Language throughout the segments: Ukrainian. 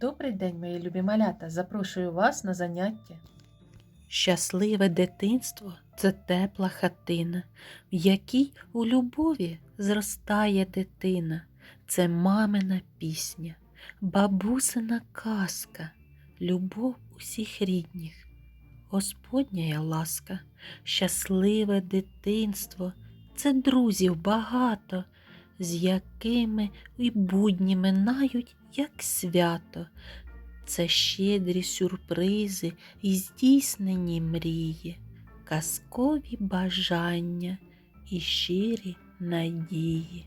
Добрий день, мої любі малята. Запрошую вас на заняття. Щасливе дитинство це тепла хатина, в якій у любові зростає дитина. Це мамина пісня, бабусина казка, любов усіх рідних, Господня ласка, щасливе дитинство, це друзів багато, з якими і будні минають, як свято. Це щедрі сюрпризи і здійснені мрії, казкові бажання і щирі надії.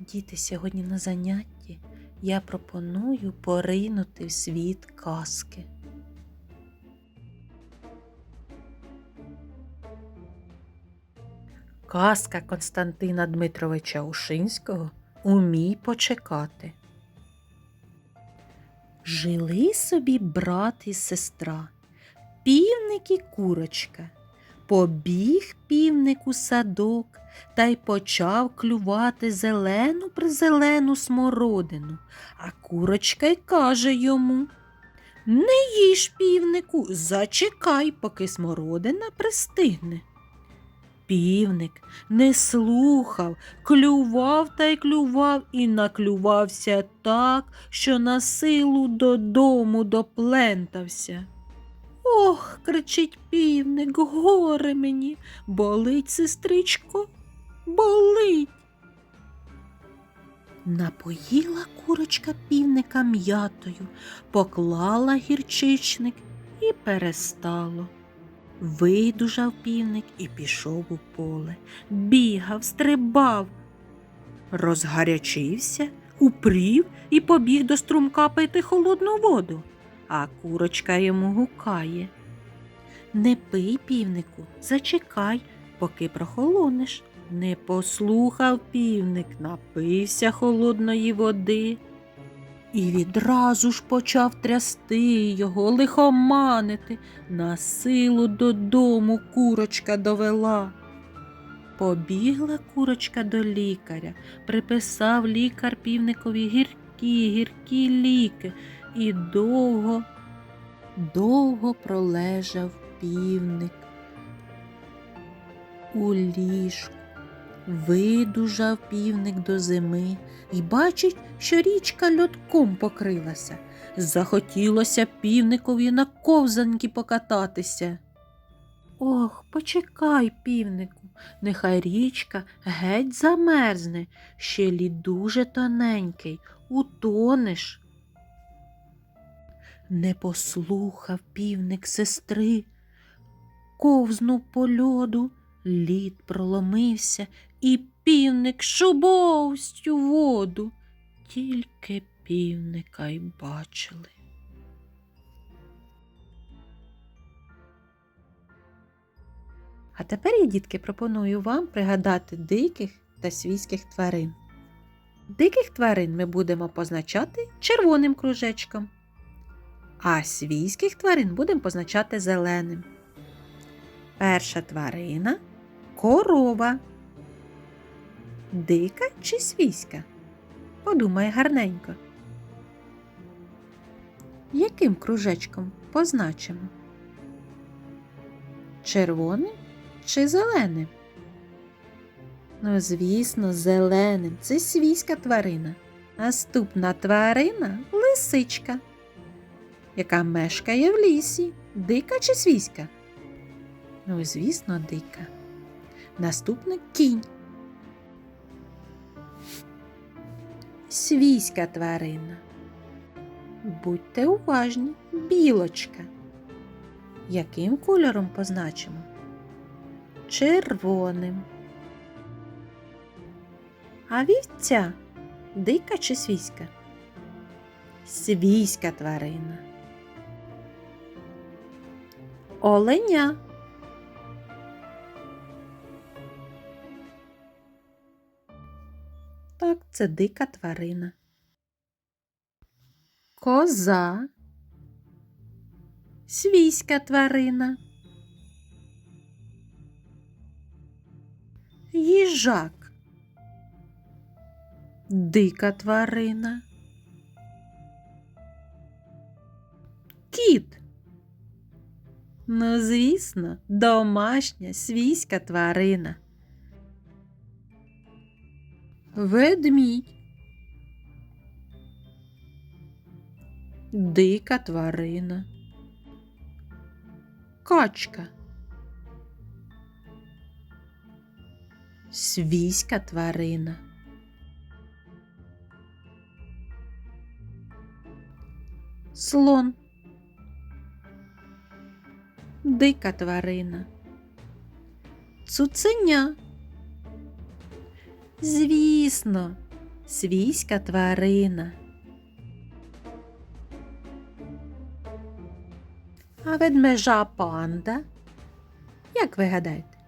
Діти, сьогодні на занятті я пропоную поринути в світ казки. Казка Константина Дмитровича Ушинського Умій почекати. Жили собі брат і сестра, півник і курочка. Побіг півник у садок та й почав клювати зелену призелену смородину, а курочка й каже йому Не їж півнику, зачекай, поки смородина пристигне. Півник не слухав, клював та й клював і наклювався так, що на силу додому доплентався. Ох, кричить півник, горе мені, болить, сестричко, болить. Напоїла курочка півника м'ятою, поклала гірчичник і перестало. Видужав півник і пішов у поле, бігав, стрибав, розгарячився, упрів і побіг до струмка пити холодну воду, а курочка йому гукає. Не пий, півнику, зачекай, поки прохолонеш. Не послухав півник, напився холодної води. І відразу ж почав трясти його, лихоманити. На силу додому курочка довела. Побігла курочка до лікаря, приписав лікар півникові гіркі, гіркі ліки, і довго, довго пролежав півник у ліжку. Видужав півник до зими і бачить, що річка льотком покрилася. Захотілося півникові на ковзанки покататися. Ох, почекай, півнику, нехай річка геть замерзне, ще лід дуже тоненький, утонеш. Не послухав півник сестри, ковзнув по льоду, лід проломився, і півник шубовсть у воду. Тільки півника й бачили. А тепер я, дітки, пропоную вам пригадати диких та свійських тварин. Диких тварин ми будемо позначати червоним кружечком, а свійських тварин будемо позначати зеленим. Перша тварина корова. Дика чи свійська? Подумай гарненько. Яким кружечком позначимо? Червоним чи зеленим? Ну, звісно, зеленим. Це свійська тварина. Наступна тварина лисичка, яка мешкає в лісі. Дика чи свійська? Ну, звісно, дика. Наступна кінь. Свійська тварина. Будьте уважні, білочка. Яким кольором позначимо? Червоним. А вівця дика чи свійська? Свійська тварина. Оленя. це дика тварина. Коза, свійська тварина. Їжак, дика тварина. Кіт. Ну, звісно, домашня свійська тварина. Ведмідь. Дика тварина. Качка. Свійська тварина. Слон. Дика тварина. Цуценя. Звісно, свійська тварина. А ведмежа панда? Як ви гадаєте?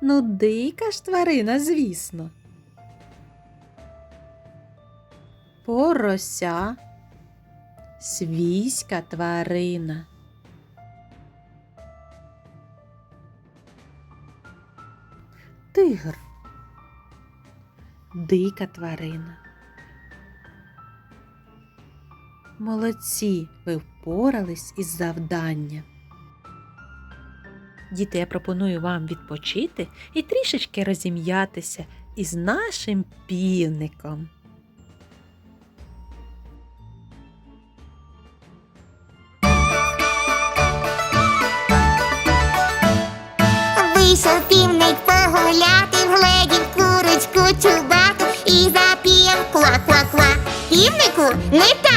Ну, дика ж тварина, звісно. Порося. Свійська тварина. Тигр. Дика тварина. Молодці, ви впорались із завданням. Діти, я пропоную вам відпочити і трішечки розім'ятися із нашим півником. Вийшов півник погуляти, вгледів курочку ква-ква-ква. Півнику не так.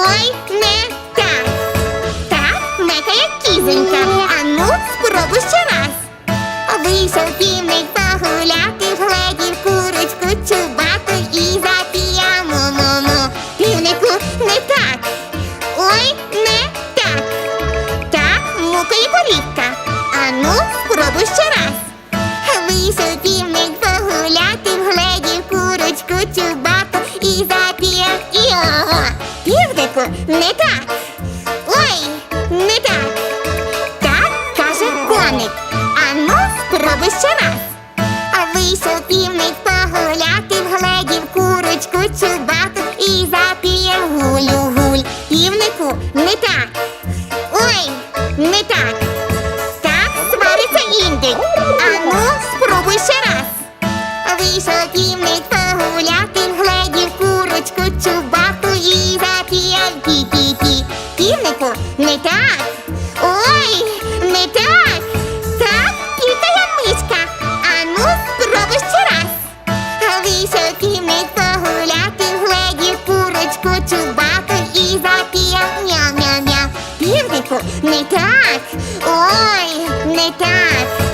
Ой, не так. Так, мекає кізонька. Ану, спробуй ще раз. Вийшов не так. Ой, не так. Так, каже коник. Ану, спробуй ще раз. А вийшов півник погуляти, вгледів курочку чубату і запіяв гулю-гуль. Півнику не так. Ой, не так. Так свариться індик. Ану, спробуй ще раз. Вийшов півник не так. Ой, не так. Так, пікає А Ану, спробуй ще раз. Вийшов півник погуляти, гледів курочку чубаку і запіяв мяу-мяу-мяу. Півнику не так. Ой, не. Так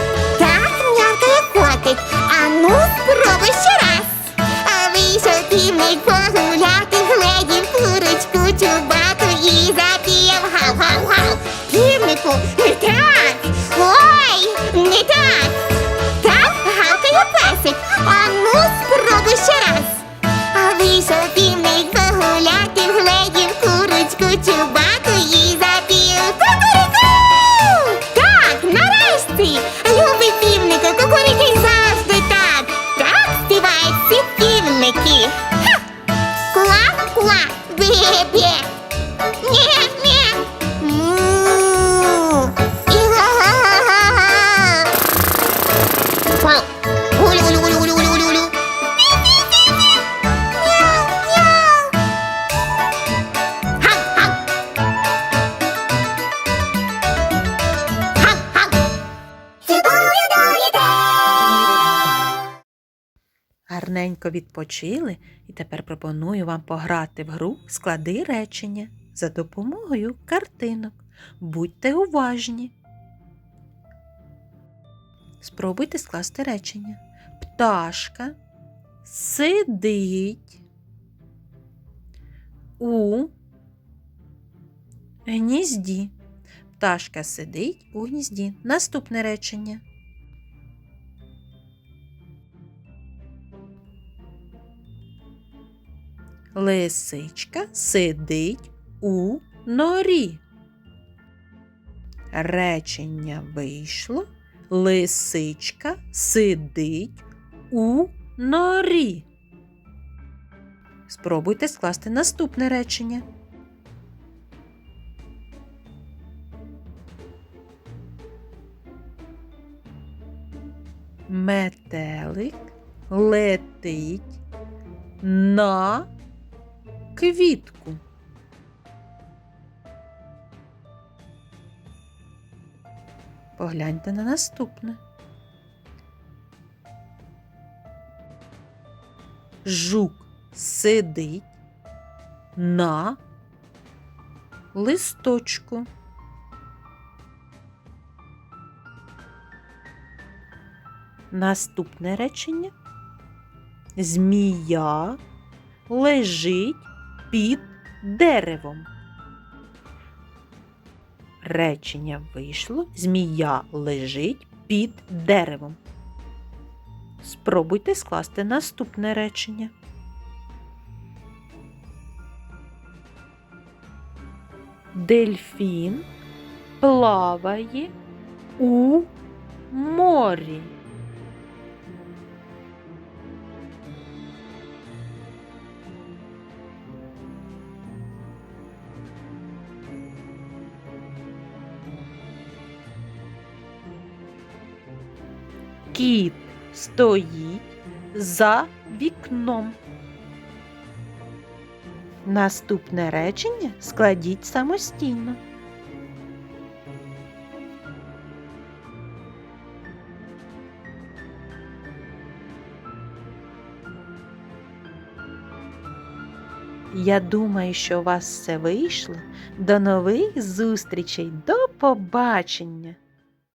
так. Ой, не. Так Гарненько відпочили, і тепер пропоную вам пограти в гру Склади речення за допомогою картинок. Будьте уважні. Спробуйте скласти речення. Пташка сидить у гнізді. Пташка сидить у гнізді. Наступне речення. Лисичка сидить у норі. Речення вийшло. Лисичка сидить у норі. Спробуйте скласти наступне речення. Метелик летить на квітку. Погляньте на наступне. Жук сидить на листочку. Наступне речення. Змія лежить під деревом. Речення вийшло. Змія лежить під деревом. Спробуйте скласти наступне речення. Дельфін плаває у морі. Кіт стоїть за вікном. Наступне речення складіть самостійно. Я думаю, що у вас все вийшло. До нових зустрічей. До побачення!